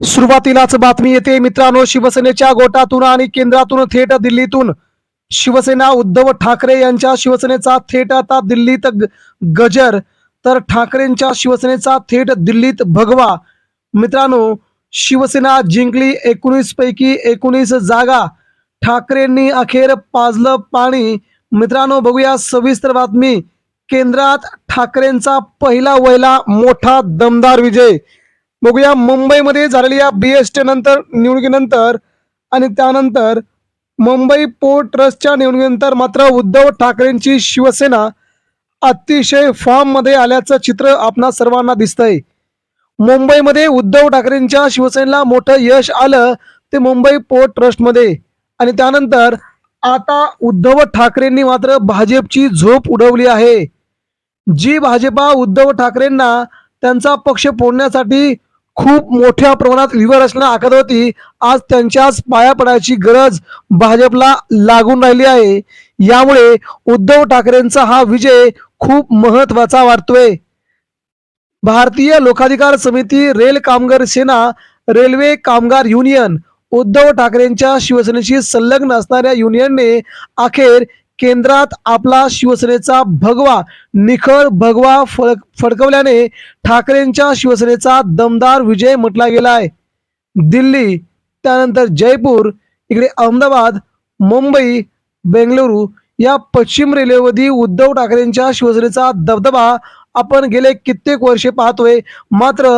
सुरुवातीलाच बातमी येते. मित्रांनो शिवसेनेच्या गोटातून आणि केंद्रातून थेट दिल्लीतून शिवसेना उद्धव ठाकरे यांच्या शिवसेनेचा थेट आता दिल्लीत गजर. तर ठाकरेंच्या शिवसेनेचा थेट दिल्लीत भगवा. मित्रांनो शिवसेना जिंकली एकोणीस पैकी एकोणीस जागा. ठाकरेंनी अखेर पाजलं पाणी. मित्रांनो बघूया सविस्तर बातमी. केंद्रात ठाकरेंचा पहिला वहिला मोठा दमदार विजय. बघूया मुंबईमध्ये झालेल्या बी एस टी नंतर निवडणुकीनंतर आणि त्यानंतर मुंबई पोर्ट ट्रस्टच्या निवडणुकीनंतर मात्र उद्धव ठाकरेंची शिवसेना अतिशय फॉर्ममध्ये आल्याचं चित्र आपणा सर्वांना दिसतंय. मुंबईमध्ये उद्धव ठाकरेंच्या शिवसेनेला मोठं यश आलं ते मुंबई पोर्ट ट्रस्टमध्ये. आणि त्यानंतर आता उद्धव ठाकरेंनी मात्र भाजपची झोप उडवली आहे. जी भाजपा उद्धव ठाकरेंना त्यांचा पक्ष फोडण्यासाठी खूप मोठ्या प्रमाणात व्यूहरचना आखत होती आज त्यांच्याच पाया पडायची गरज भाजपला लागून राहिली आहे. यामुळे उद्धव ठाकरेंचा हा विजय खूप महत्त्वाचा वाटतोय. भारतीय Lokadhikar Samiti rail Kamgar Sena railway Kamgar union Uddhav ठाकरेंच्या शिवसेनेशी संलग्न असणाऱ्या युनियनने अखेर केंद्रात आपला शिवसेनेचा भगवा निखळ भगवा फडक फडकवल्याने ठाकरेंच्या शिवसेनेचा दमदार विजय म्हटला गेला आहे. दिल्ली त्यानंतर जयपूर इकडे अहमदाबाद मुंबई बेंगळुरू या पश्चिम रेल्वेवधी उद्धव ठाकरेंच्या शिवसेनेचा दबदबा आपण गेले कित्येक वर्षे पाहतोय. मात्र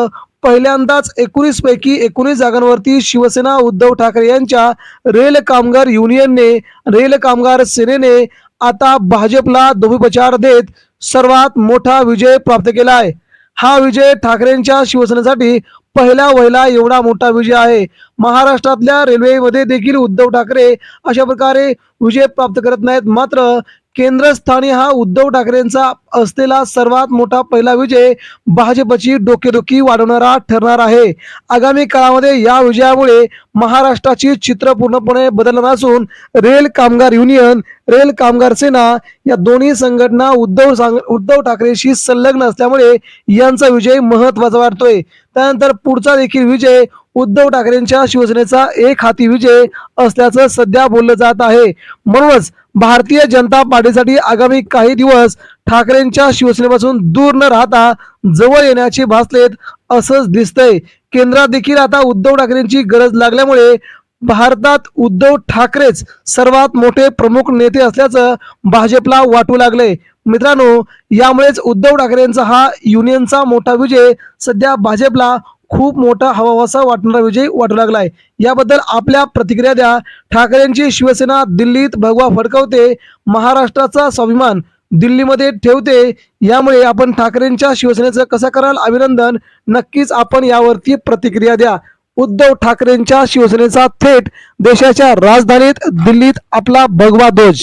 पहिल्यांदाच एकोणीस पैकी एकोणीस जागांवरती शिवसेना उद्धव ठाकरे यांच्या रेल कामगार युनियनने रेल कामगार सेनेने आता भाजपला धोबीपचार देत सर्वात मोठा विजय प्राप्त केला आहे हा विजय ठाकरेंच्या शिवसेनेसाठी पहिला वहिला एवढा मोठा विजय आहे. महाराष्ट्रातल्या रेल्वेमध्ये देखील उद्धव ठाकरे अशा प्रकारे विजय प्राप्त करत नाहीत. मात्र केंद्रस्थानी हा उद्धव ठाकरेंचा असलेला सर्वात मोठा पहिला विजय भाजपची डोकेदुखी वाढवणारा ठरणार आहे. आगामी काळामध्ये या विजयामुळे महाराष्ट्राची चित्र पूर्णपणे बदलणार असून रेल कामगार युनियन रेल कामगार सेना या दोन्ही संघटना उद्धव सांग उद्धव ठाकरेशी संलग्न असल्यामुळे यांचा विजय महत्त्वाचा वाटतोय त्यानंतर पुढचा देखील विजय उद्धव ठाकरेंच्या शिवसेनेचा एक हाती विजय असल्याचं सध्या बोललं जात आहे. म्हणूनच भारतीय जनता पार्टीसाठी आगामी काही दिवस ठाकरेंच्या शिवसेनेपासून दूर न राहता जवळ येण्याचे भासलेत असंच दिसतंय. केंद्रात देखील आता उद्धव ठाकरेंची गरज लागल्यामुळे भारतात उद्धव ठाकरेच सर्वात मोठे प्रमुख नेते असल्याचं भाजपला वाटू लागले मित्रांनो यामुळेच उद्धव ठाकरेंचा हा युनियनचा मोठा विजय सध्या भाजपला खूप मोठा हवावासा वाटणारा विजय वाटू लागलाय. याबद्दल आपल्या प्रतिक्रिया द्या. ठाकरेंची शिवसेना दिल्लीत भगवा फडकवते महाराष्ट्राचा स्वाभिमान दिल्लीमध्ये ठेवते. यामुळे आपण ठाकरेंच्या शिवसेनेचं कसं कराल अभिनंदन नक्कीच आपण यावरती प्रतिक्रिया द्या. उद्धव ठाकरेंच्या शिवसेनेचा थेट देशाच्या राजधानीत दिल्लीत आपला भगवा ध्वज.